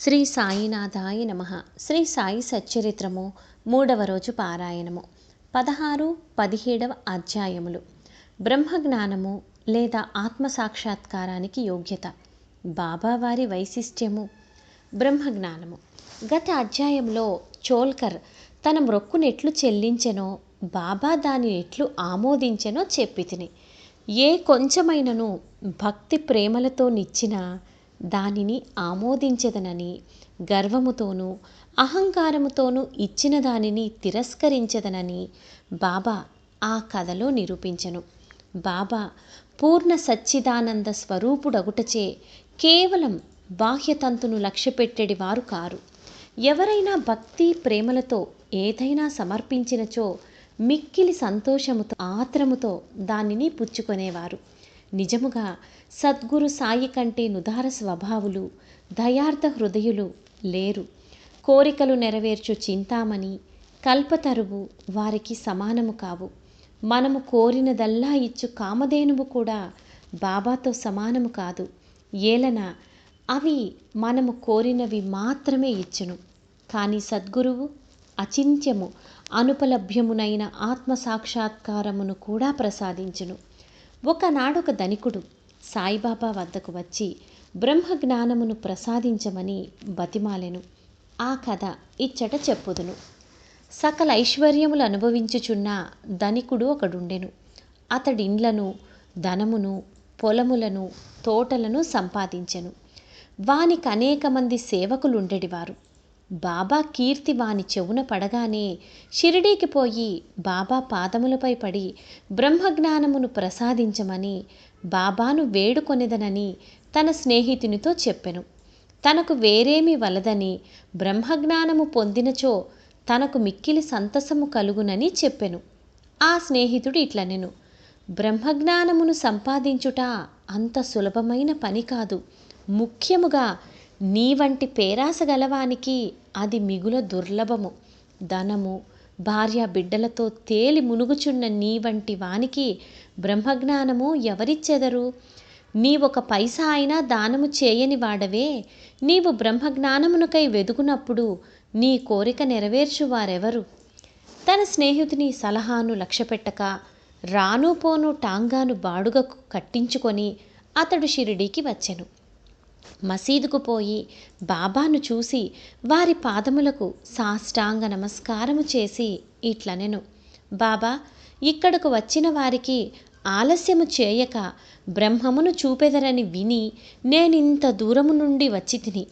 శ్రీ సాయినాథాయ నమ. శ్రీ సాయి సచ్చరిత్రము మూడవ రోజు పారాయణము. పదహారు పదిహేడవ అధ్యాయములు. బ్రహ్మజ్ఞానము లేదా ఆత్మ సాక్షాత్కారానికి యోగ్యత బాబావారి వైశిష్ట్యము బ్రహ్మజ్ఞానము. గత అధ్యాయంలో చోల్కర్ తన మ్రొక్కును ఎట్లు చెల్లించెనో బాబా దాని ఎట్లు ఆమోదించెనో చెప్పి తిని ఏ కొంచెమైనను భక్తి ప్రేమలతో నిచ్చిన దానిని ఆమోదించదనని గర్వముతోనూ అహంకారముతోనూ ఇచ్చిన దానిని తిరస్కరించదనని బాబా ఆ కథలో నిరూపించెను. బాబా పూర్ణ సచ్చిదానంద స్వరూపుడగుటచే కేవలం బాహ్యతంతును లక్ష్యపెట్టెడి వారు కారు. ఎవరైనా భక్తి ప్రేమలతో ఏదైనా సమర్పించినచో మిక్కిలి సంతోషముతో ఆత్రముతో దానిని పుచ్చుకొనేవారు. నిజముగా సద్గురు సాయి కంటే నుదార స్వభావులు దయార్థ హృదయులు లేరు. కోరికలు నెరవేర్చు చింతామణి కల్పతరువు వారికి సమానము కావు. మనము కోరినదల్లా ఇచ్చు కామధేనువు కూడా బాబాతో సమానము కాదు. ఏలన అవి మనము కోరినవి మాత్రమే ఇచ్చును. కానీ సద్గురువు అచింత్యము అనుపలభ్యమునైన ఆత్మ సాక్షాత్కారమును కూడా ప్రసాదించును. ఒకనాడొక ధనికుడు సాయిబాబా వద్దకు వచ్చి బ్రహ్మ జ్ఞానమును ప్రసాదించమని బతిమాలెను. ఆ కథ ఇచ్చట చెప్పుదును. సకల ఐశ్వర్యములు అనుభవించుచున్న ధనికుడు ఒకడుండెను. అతడిండ్లను ధనమును పొలములను తోటలను సంపాదించెను. వానికి అనేక మంది సేవకులుండెడివారు. బాబా కీర్తి వాని చెవున పడగానే షిరిడీకి పోయి బాబా పాదములపై పడి బ్రహ్మజ్ఞానమును ప్రసాదించమని బాబాను వేడుకొనిదనని తన స్నేహితునితో చెప్పెను. తనకు వేరేమి వలదని బ్రహ్మజ్ఞానము పొందినచో తనకు మిక్కిలి సంతసము కలుగునని చెప్పెను. ఆ స్నేహితుడు ఇట్లనెను. బ్రహ్మజ్ఞానమును సంపాదించుట అంత సులభమైన పని కాదు. ముఖ్యముగా నీ వంటి పేరాస గలవానికి అది మిగుల దుర్లభము. ధనము భార్య బిడ్డలతో తేలి మునుగుచున్న నీ వంటి వానికి బ్రహ్మజ్ఞానము ఎవరిచ్చెదరు? నీవొక పైసా అయినా దానము చేయని వాడవే. నీవు బ్రహ్మజ్ఞానమునకై వెదుకునప్పుడు నీ కోరిక నెరవేర్చు వారెవరు తన స్నేహితుని సలహాను లక్ష్యపెట్టక రాను పోను టాంగాను బాడుగకు కట్టించుకొని అతడు షిరిడీకి వచ్చెను. మసీదుకు పోయి బాబాను చూసి వారి పాదములకు సాష్టాంగ నమస్కారము చేసి ఇట్లనెను. బాబా ఇక్కడకు వచ్చిన వారికి ఆలస్యము చేయక బ్రహ్మమును చూపెదరని విని నేనింత దూరము నుండి వచ్చి తిని.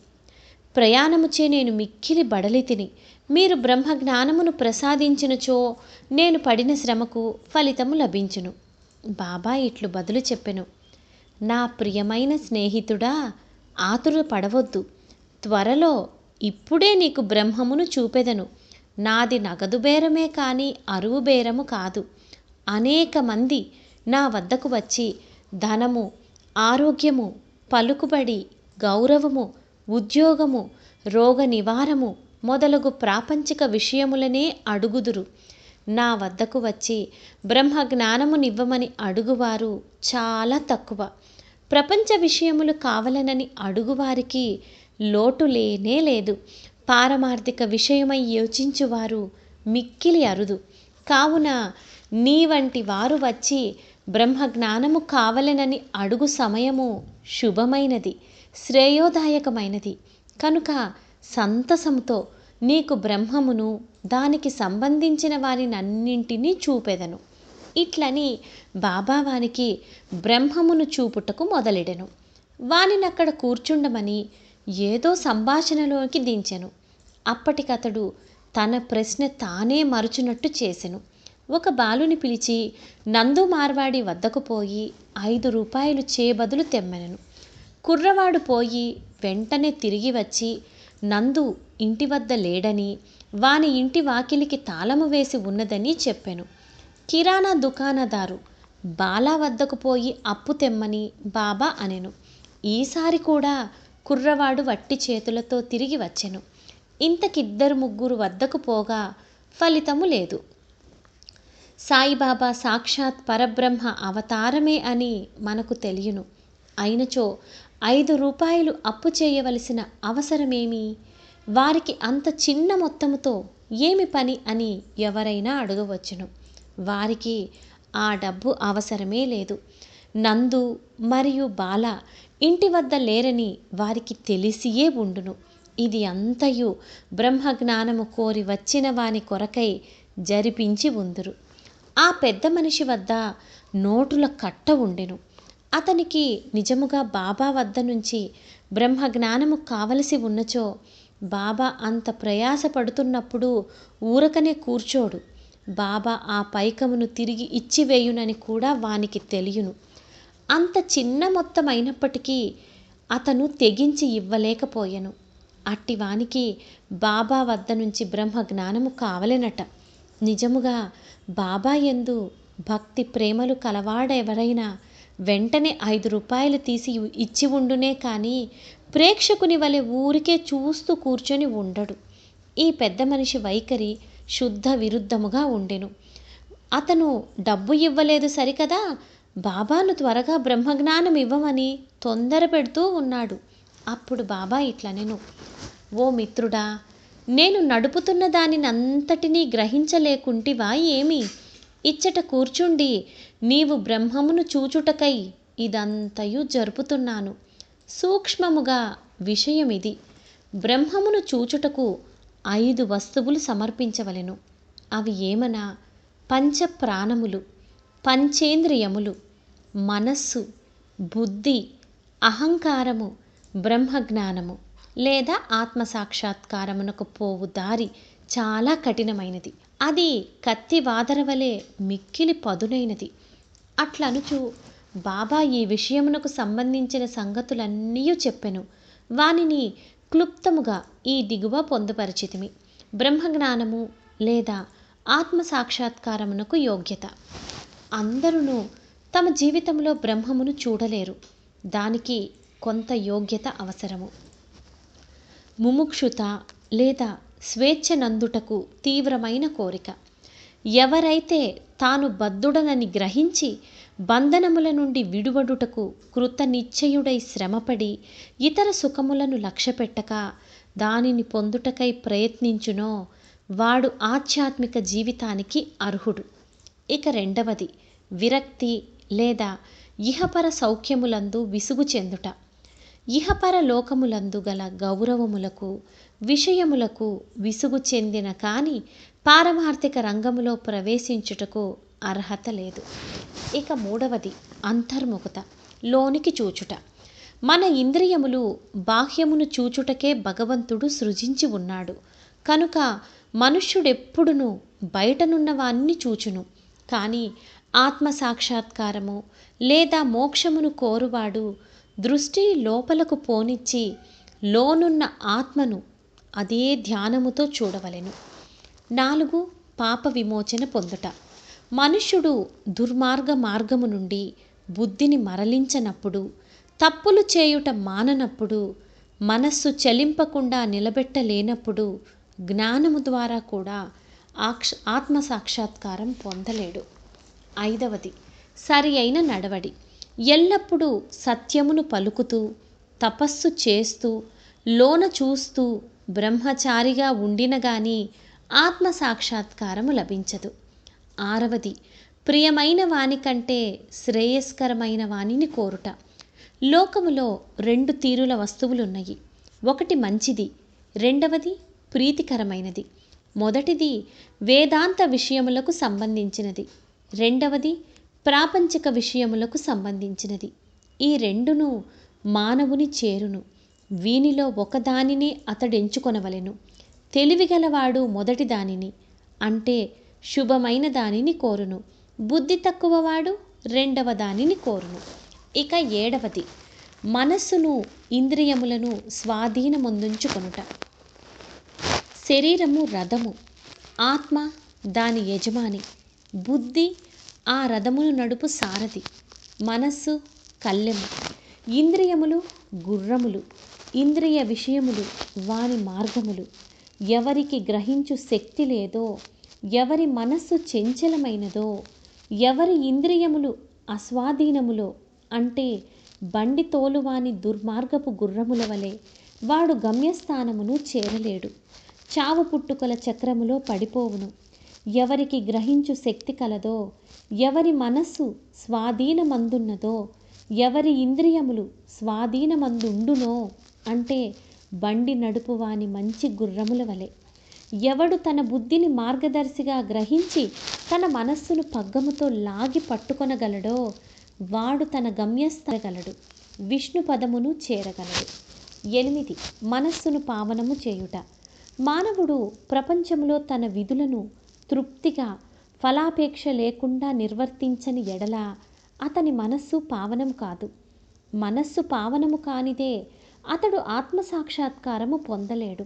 ప్రయాణముచే నేను మిక్కిలి బడలి తిని మీరు బ్రహ్మ జ్ఞానమును ప్రసాదించినచో నేను పడిన శ్రమకు ఫలితము లభించును. బాబా ఇట్లు బదులు చెప్పెను నా ప్రియమైన స్నేహితుడా ఆతుర పడవద్దు. త్వరలో ఇప్పుడే నీకు బ్రహ్మమును చూపెదను. నాది నగదు బేరమే కానీ అరువు బేరము కాదు. అనేక మంది నా వద్దకు వచ్చి ధనము ఆరోగ్యము పలుకుబడి గౌరవము ఉద్యోగము రోగ నివారము మొదలగు ప్రాపంచిక విషయములనే అడుగుదురు. నా వద్దకు వచ్చి బ్రహ్మ జ్ఞానమునివ్వమని అడుగువారు చాలా తక్కువ. ప్రపంచ విషయములు కావలనని అడుగువారికి లోటు లేనే లేదు. పారమార్థిక విషయమై యోచించువారు మిక్కిలి అరుదు. కావున నీ వంటి వారు వచ్చి బ్రహ్మ జ్ఞానము కావలెనని అడుగు సమయము శుభమైనది శ్రేయోదాయకమైనది. కనుక సంతసముతో నీకు బ్రహ్మమును దానికి సంబంధించిన వారినన్నింటినీ చూపెదను. ఇట్లని బాబా వానికి బ్రహ్మమును చూపుటకు మొదలెడెను. వానినక్కడ కూర్చుండమని ఏదో సంభాషణలోకి దించెను. అప్పటికతడు తన ప్రశ్న తానే మరుచునట్టు చేసెను. ఒక బాలుని పిలిచి నందు మార్వాడి వద్దకు పోయి ఐదు రూపాయలు చేబదులు తెమ్మెనను. కుర్రవాడు పోయి వెంటనే తిరిగి వచ్చి నందు ఇంటి వద్ద లేడని వాని ఇంటి వాకిలికి తాళము వేసి ఉన్నదని చెప్పెను. కిరాణా దుకాణదారు బాలా వద్దకు పోయి అప్పు తెమ్మని బాబా అనెను. ఈసారి కూడా కుర్రవాడు వట్టి చేతులతో తిరిగి వచ్చెను. ఇంతకిద్దరు ముగ్గురు వద్దకు పోగా ఫలితము లేదు. సాయిబాబా సాక్షాత్ పరబ్రహ్మ అవతారమే అని మనకు తెలియను. అయినచో ఐదు రూపాయలు అప్పు చేయవలసిన అవసరమేమి? వారికి అంత చిన్న మొత్తముతో ఏమి పని అని ఎవరైనా అడగవచ్చును. వారికి ఆ డబ్బు అవసరమే లేదు. నందు మరియు బాల ఇంటి వద్ద లేరని వారికి తెలిసియే ఉండును. ఇది అంతయు బ్రహ్మజ్ఞానము కోరి వచ్చిన వాని కొరకై జరిపించి ఉందురు. ఆ పెద్ద మనిషి వద్ద నోటుల కట్ట ఉండెను. అతనికి నిజముగా బాబా వద్ద నుంచి బ్రహ్మ జ్ఞానము కావలసి ఉన్నచో బాబా అంత ప్రయాసపడుతున్నప్పుడు ఊరకనే కూర్చోడు. బాబా ఆ పైకమును తిరిగి ఇచ్చివేయునని కూడా వానికి తెలియను. అంత చిన్న మొత్తం అయినప్పటికీ అతను తెగించి ఇవ్వలేకపోయెను. అట్టివానికి బాబా వద్ద నుంచి బ్రహ్మ జ్ఞానము కావలేనట. నిజముగా బాబా ఎందు భక్తి ప్రేమలు కలవాడెవరైనా వెంటనే ఐదు రూపాయలు తీసి ఇచ్చి ఉండునే కానీ ప్రేక్షకుని వలె ఊరికే చూస్తూ కూర్చొని ఉండడు. ఈ పెద్ద మనిషి వైఖరి శుద్ధ విరుద్ధముగా ఉండెను. అతను డబ్బు ఇవ్వలేదు సరికదా? బాబాను త్వరగా బ్రహ్మజ్ఞానం ఇవ్వమని తొందర పెడుతూ ఉన్నాడు. అప్పుడు బాబా ఇట్లనెను. ఓ మిత్రుడా నేను నడుపుతున్న దానినంతటినీ గ్రహించలేకుంటివా ఏమి? ఇచ్చట కూర్చుండి నీవు బ్రహ్మమును చూచుటకై ఇదంతయు జరుపుతున్నాను. సూక్ష్మముగా విషయమిది. బ్రహ్మమును చూచుటకు ఐదు వస్తువులు సమర్పించవలెను. అవి ఏమనా? పంచ ప్రాణములు పంచేంద్రియములు మనస్సు బుద్ధి అహంకారము బ్రహ్మజ్ఞానము. లేదా ఆత్మ సాక్షాత్కారమునకు పోవు దారి చాలా కఠినమైనది. అది కత్తి వాదర వలె మిక్కిలి పదునైనది. అట్లనుచు బాబా ఈ విషయమునకు సంబంధించిన సంగతులన్నీ చెప్పెను. వానిని క్లుప్తముగా ఈ దిగువ పొందుపరిచితిమి. బ్రహ్మజ్ఞానము లేదా ఆత్మ సాక్షాత్కారమునకు యోగ్యత. అందరూ తమ జీవితంలో బ్రహ్మమును చూడలేరు. దానికి కొంత యోగ్యత అవసరము. ముముక్షుత లేదా స్వేచ్ఛ నందుటకు తీవ్రమైన కోరిక. ఎవరైతే తాను బద్ధుడనని గ్రహించి బంధనముల నుండి విడువడుటకు కృత నిశ్చయుడై శ్రమపడి ఇతర సుఖములను లక్ష్యపెట్టక దానిని పొందుటకై ప్రయత్నించునో వాడు ఆధ్యాత్మిక జీవితానికి అర్హుడు. ఇక రెండవది విరక్తి లేదా ఇహపర సౌఖ్యములందు విసుగు చెందుట. ఇహపర లోకములందు గల గౌరవములకు విషయములకు విసుగు చెందిన కాని పారమార్థిక రంగములో ప్రవేశించుటకు అర్హత లేదు. ఇక మూడవది అంతర్ముఖత. లోనికి చూచుట. మన ఇంద్రియములు బాహ్యమును చూచుటకే భగవంతుడు సృజించి ఉన్నాడు. కనుక మనుష్యుడెప్పుడును బయటనున్నవాన్ని చూచును. కానీ ఆత్మ సాక్షాత్కారము లేదా మోక్షమును కోరువాడు దృష్టి లోపలకు పోనిచ్చి లోనున్న ఆత్మను అదే ధ్యానముతో చూడవలెను. నాలుగు పాప విమోచన పొందుట. మనుష్యుడు దుర్మార్గ మార్గము నుండి బుద్ధిని మరలించనప్పుడు తప్పులు చేయుట మాననప్పుడు మనస్సు చలింపకుండా నిలబెట్టలేనప్పుడు జ్ఞానము ద్వారా కూడా ఆక్ష ఆత్మ సాక్షాత్కారం పొందలేడు. ఐదవది సరి అయిన నడవడి. ఎల్లప్పుడూ సత్యమును పలుకుతూ తపస్సు చేస్తూ లోన చూస్తూ బ్రహ్మచారిగా ఉండిన గాని ఆత్మ సాక్షాత్కారము లభించదు. ఆరవది ప్రియమైన వానికంటే శ్రేయస్కరమైన వానిని కోరుట. లోకములో రెండు తీరుల వస్తువులున్నాయి. ఒకటి మంచిది రెండవది ప్రీతికరమైనది. మొదటిది వేదాంత విషయములకు సంబంధించినది. రెండవది ప్రాపంచక విషయములకు సంబంధించినది. ఈ రెండును మానవుని చేరును. వీనిలో ఒకదానినే అతడెంచుకొనవలెను. తెలివిగలవాడు మొదటి దానిని అంటే శుభమైన దానిని కోరును. బుద్ధి తక్కువవాడు రెండవ దానిని కోరును. ఇక ఏడవది మనస్సును ఇంద్రియములను స్వాధీనముందుంచుకొనుట. శరీరము రథము ఆత్మ దాని యజమాని బుద్ధి ఆ రథమును నడుపు సారథి మనస్సు కళ్ళెము. ఇంద్రియములు గుర్రములు ఇంద్రియ విషయములు వాని మార్గములు. ఎవరికి గ్రహించు శక్తి లేదో ఎవరి మనస్సు చంచలమైనదో ఎవరి ఇంద్రియములు అస్వాధీనములో అంటే బండి తోలువాని దుర్మార్గపు గుర్రముల వలె వాడు గమ్యస్థానమును చేరలేడు. చావు పుట్టుకల చక్రములో పడిపోవును. ఎవరికి గ్రహించు శక్తి కలదో ఎవరి మనస్సు స్వాధీనమందున్నదో ఎవరి ఇంద్రియములు స్వాధీనమందుండునో అంటే బండి నడుపువాని మంచి గుర్రముల వలె. ఎవడు తన బుద్ధిని మార్గదర్శిగా గ్రహించి తన మనస్సును పగ్గముతో లాగి పట్టుకొనగలడో వాడు తన గమ్యస్థగలడు విష్ణు పదమును చేరగలడు. ఎనిమిది. మనస్సును పావనము చేయుట. మానవుడు ప్రపంచంలో తన విధులను తృప్తిగా ఫలాపేక్ష లేకుండా నిర్వర్తించని ఎడల అతని మనస్సు పావనం కాదు. మనస్సు పావనము కానిదే అతడు ఆత్మసాక్షాత్కారము పొందలేడు.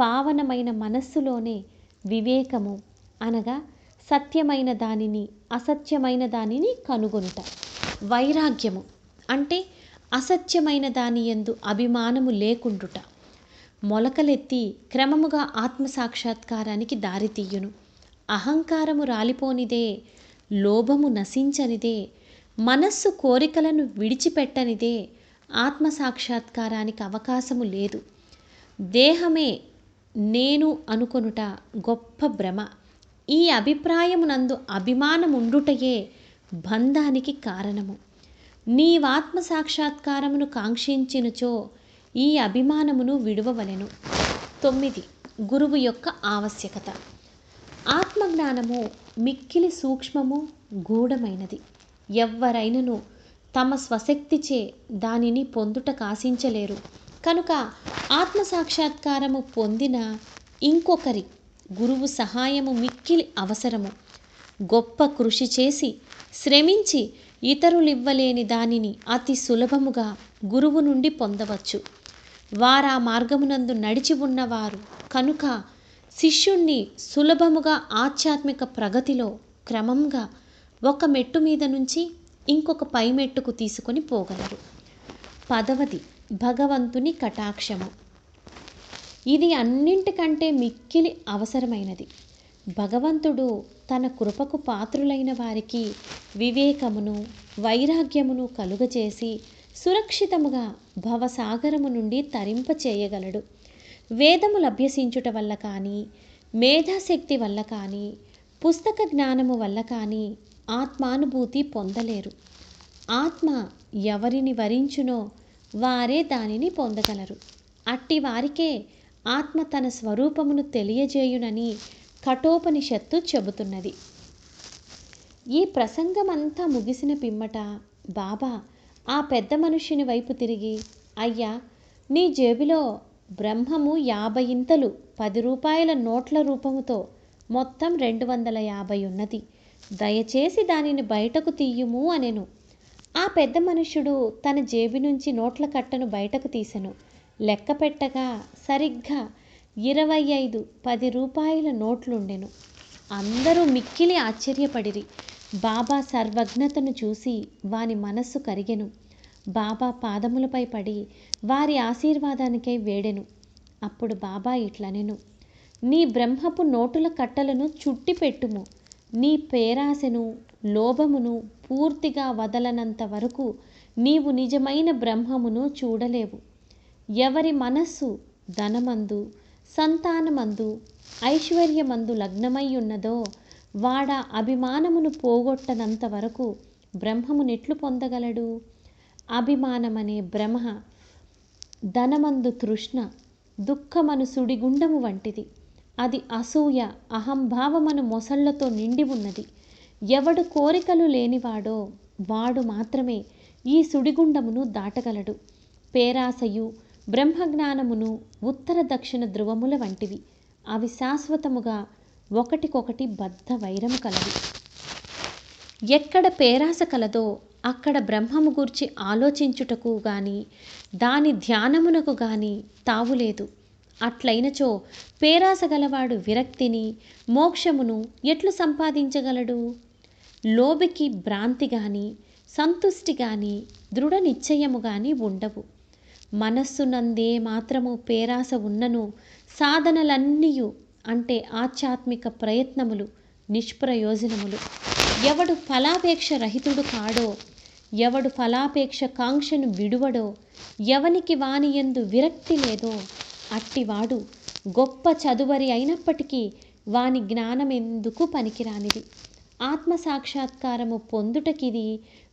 పావనమైన మనస్సులోనే వివేకము అనగా సత్యమైన దానిని అసత్యమైన దానిని కనుగొనుట. వైరాగ్యము అంటే అసత్యమైన దాని ఎందు అభిమానము లేకుండుట. మొలకలెత్తి క్రమముగా ఆత్మసాక్షాత్కారానికి దారితీయును అహంకారము రాలిపోనిదే లోభము నశించనిదే మనస్సు కోరికలను విడిచిపెట్టనిదే ఆత్మసాక్షాత్కారానికి అవకాశము లేదు. దేహమే నేను అనుకొనుట గొప్ప భ్రమ. ఈ అభిప్రాయమునందు అభిమానముండుటయే బంధానికి కారణము. నీవాత్మ సాక్షాత్కారమును కాంక్షించినచో ఈ అభిమానమును విడువవలెను. తొమ్మిది. గురువు యొక్క ఆవశ్యకత. ఆత్మజ్ఞానము మిక్కిలి సూక్ష్మము గూఢమైనది. ఎవ్వరైనను తమ స్వశక్తిచే దానిని పొందుట కాశించలేరు కనుక ఆత్మ సాక్షాత్కారము పొందిన ఇంకొకరి గురువు సహాయము మిక్కిలి అవసరము. గొప్ప కృషి చేసి శ్రమించి ఇతరులివ్వలేని దానిని అతి సులభముగా గురువు నుండి పొందవచ్చు. వారా మార్గమునందు నడిచి ఉన్నవారు కనుక శిష్యుణ్ణి సులభముగా ఆధ్యాత్మిక ప్రగతిలో క్రమంగా ఒక మెట్టు మీద నుంచి ఇంకొక పై మెట్టుకు తీసుకొని పోగలరు. పదవది భగవంతుని కటాక్షము. ఇది అన్నింటికంటే మిక్కిలి అవసరమైనది. భగవంతుడు తన కృపకు పాత్రులైన వారికి వివేకమును వైరాగ్యమును కలుగజేసి సురక్షితముగా భవసాగరము నుండి తరింప చేయగలడు వేదములు అభ్యసించుట వల్ల కానీ మేధాశక్తి వల్ల కానీ పుస్తక జ్ఞానము వల్ల కానీ ఆత్మానుభూతి పొందలేరు. ఆత్మ ఎవరిని వరించునో వారే దానిని పొందగలరు. అట్టి వారికే ఆత్మ తన స్వరూపమును తెలియజేయునని కఠోపనిషత్తు చెబుతున్నది. ఈ ప్రసంగమంతా ముగిసిన పిమ్మట బాబా ఆ పెద్ద మనుషుని వైపు తిరిగి అయ్యా నీ జేబులో బ్రహ్మము యాభై ఇంతలు పది రూపాయల నోట్ల రూపముతో మొత్తం రెండు వందల యాభై ఉన్నది. దయచేసి దానిని బయటకు తీయుము అనెను. ఆ పెద్ద మనుష్యుడు తన జేబు నుంచి నోట్ల కట్టను బయటకు తీసెను. లెక్క పెట్టగా సరిగ్గా ఇరవై ఐదు పది రూపాయల నోట్లుండెను. అందరూ మిక్కిలి ఆశ్చర్యపడిరి. బాబా సర్వజ్ఞతను చూసి వాని మనస్సు కరిగెను. బాబా పాదములపై పడి వారి ఆశీర్వాదానికై వేడెను. అప్పుడు బాబా ఇట్లనెను. నీ బ్రహ్మపు నోటుల కట్టలను చుట్టిపెట్టుము నీ పేరాశను లోభమును పూర్తిగా వదలనంత వరకు నీవు నిజమైన బ్రహ్మమును చూడలేవు. ఎవరి మనస్సు ధనమందు సంతానమందు ఐశ్వర్యమందు లగ్నమై ఉన్నదో వాడ అభిమానమును పోగొట్టనంత వరకు బ్రహ్మమునెట్లు పొందగలడు? అభిమానమనే భ్రమ ధనమందు తృష్ణ దుఃఖమను సుడిగుండము వంటిది. అది అసూయ అహంభావమను మొసళ్ళతో నిండి ఉన్నది. ఎవడు కోరికలు లేనివాడో వాడు మాత్రమే ఈ సుడిగుండమును దాటగలడు. పేరాసయు బ్రహ్మజ్ఞానమును ఉత్తర దక్షిణ ధ్రువముల వంటివి. అవి శాశ్వతముగా ఒకటికొకటి బద్ధ వైరము కలవి. ఎక్కడ పేరాస కలదో అక్కడ బ్రహ్మము గూర్చి ఆలోచించుటకు గాని దాని ధ్యానమునకు గాని తావులేదు అట్లైనచో పేరాస గలవాడు విరక్తిని మోక్షమును ఎట్లు సంపాదించగలడు? లోబికి భ్రాంతి గాని సంతుష్టి గాని దృఢ నిశ్చయము గాని ఉండవు. మనస్సునందే మాత్రము పేరాస ఉన్నను సాధనలన్నీయు అంటే ఆధ్యాత్మిక ప్రయత్నములు నిష్ప్రయోజనములు. ఎవడు ఫలాపేక్ష రహితుడు కాడో ఎవడు ఫలాపేక్ష కాంక్షను విడువడో ఎవనికి వానియందు విరక్తి లేదో అట్టివాడు గొప్ప చదువరి అయినప్పటికీ వాని జ్ఞానం ఎందుకు పనికిరానిది. ఆత్మ సాక్షాత్కారము పొందుటకిది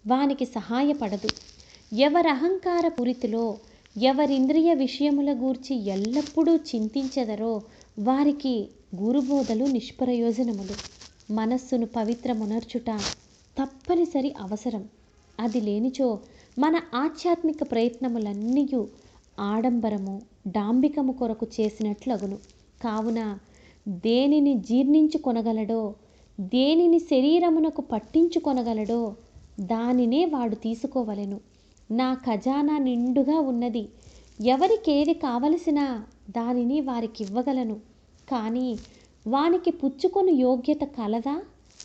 వానికి సహాయపడదు. ఎవరహంకార పురితిలో ఎవరింద్రియ విషయముల గూర్చి ఎల్లప్పుడూ చింతించెదరో వారికి గురుబోధలు నిష్ప్రయోజనములు. మనస్సును పవిత్రమునర్చుట తప్పనిసరి అవసరం. అది లేనిచో మన ఆధ్యాత్మిక ప్రయత్నములన్నీ ఆడంబరము డాంబికము కొరకు చేసినట్లగును. కావున దేనిని జీర్ణించుకొనగలడో దేనిని శరీరమునకు పట్టించుకొనగలడో దానినే వాడు తీసుకోవలెను. నా ఖజానా నిండుగా ఉన్నది. ఎవరికేది కావలసినా దానిని వారికి ఇవ్వగలను కానీ వానికి పుచ్చుకొని యోగ్యత కలదా?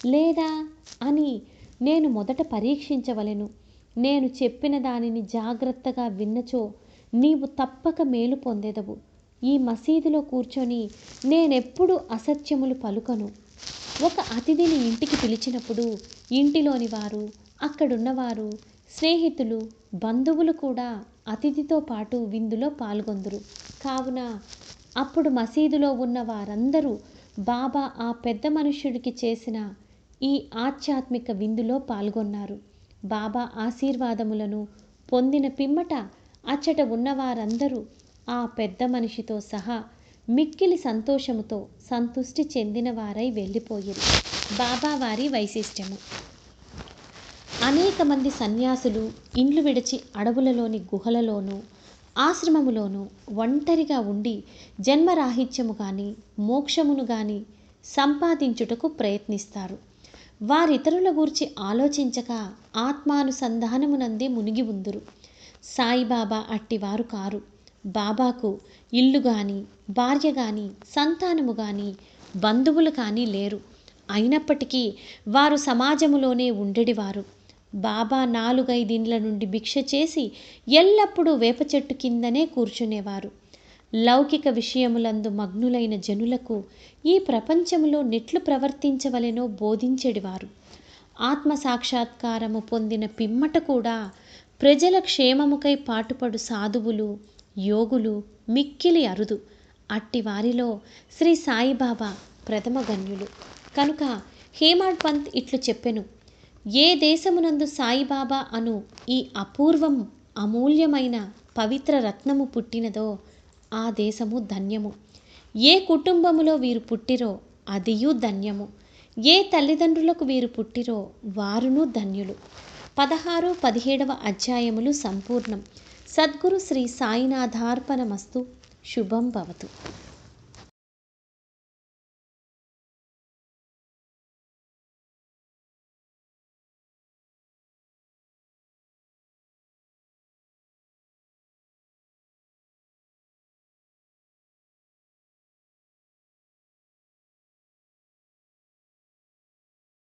లేదా? అని నేను మొదట పరీక్షించవలెను. నేను చెప్పిన దానిని జాగ్రత్తగా విన్నచో నీవు తప్పక మేలు పొందెదవు. ఈ మసీదులో కూర్చొని నేనెప్పుడు అసత్యములు పలుకను. ఒక అతిథిని ఇంటికి పిలిచినప్పుడు ఇంటిలోని వారు అక్కడున్నవారు స్నేహితులు బంధువులు కూడా అతిథితో పాటు విందులో పాల్గొందురు. కావున అప్పుడు మసీదులో ఉన్న వారందరూ బాబా ఆ పెద్ద మనుష్యుడికి చేసిన ఈ ఆధ్యాత్మిక విందులో పాల్గొన్నారు. బాబా ఆశీర్వాదములను పొందిన పిమ్మట అచ్చట ఉన్నవారందరూ ఆ పెద్ద మనిషితో సహా మిక్కిలి సంతోషముతో సంతుష్టి చెందిన వారై వెళ్ళిపోయిరి. బాబా వారి వైశిష్ట్యము అనేక మంది సన్యాసులు ఇండ్లు విడిచి అడవులలోని గుహలలోనూ ఆశ్రమములోనూ ఒంటరిగా ఉండి జన్మరాహిత్యము కానీ మోక్షమును కానీ సంపాదించుటకు ప్రయత్నిస్తారు. వారితరుల గూర్చి ఆలోచించక ఆత్మానుసంధానమునందే మునిగి ఉందురు. సాయిబాబా అట్టివారు కారు. బాబాకు ఇల్లు గాని భార్య గాని సంతానము గాని బంధువులు కానీ లేరు. అయినప్పటికీ వారు సమాజములోనే ఉండేడివారు. బాబా నాలుగైదిండ్ల నుండి భిక్ష చేసి ఎల్లప్పుడూ వేప చెట్టు కిందనే కూర్చునేవారు. లౌకిక విషయములందు మగ్నులైన జనులకు ఈ ప్రపంచములో నెట్లు ప్రవర్తించవలెనో బోధించెడివారు. ఆత్మ సాక్షాత్కారము పొందిన పిమ్మట కూడా ప్రజల క్షేమముకై పాటుపడు సాధువులు యోగులు మిక్కిలి అరుదు. అట్టి వారిలో శ్రీ సాయిబాబా ప్రథమ గణ్యులు. కనుక హేమాడ్ పంత్ ఇట్లు చెప్పెను. ఏ దేశమునందు సాయిబాబా అను ఈ అపూర్వం అమూల్యమైన పవిత్ర రత్నము పుట్టినదో ఆ దేశము ధన్యము. ఏ కుటుంబములో వీరు పుట్టిరో అదియు ధన్యము. ఏ తల్లిదండ్రులకు వీరు పుట్టిరో వారును ధన్యులు. పదహారు పదిహేడవ అధ్యాయములు సంపూర్ణం. సద్గురు శ్రీ సాయినాథార్పణమస్తు. శుభం భవతు.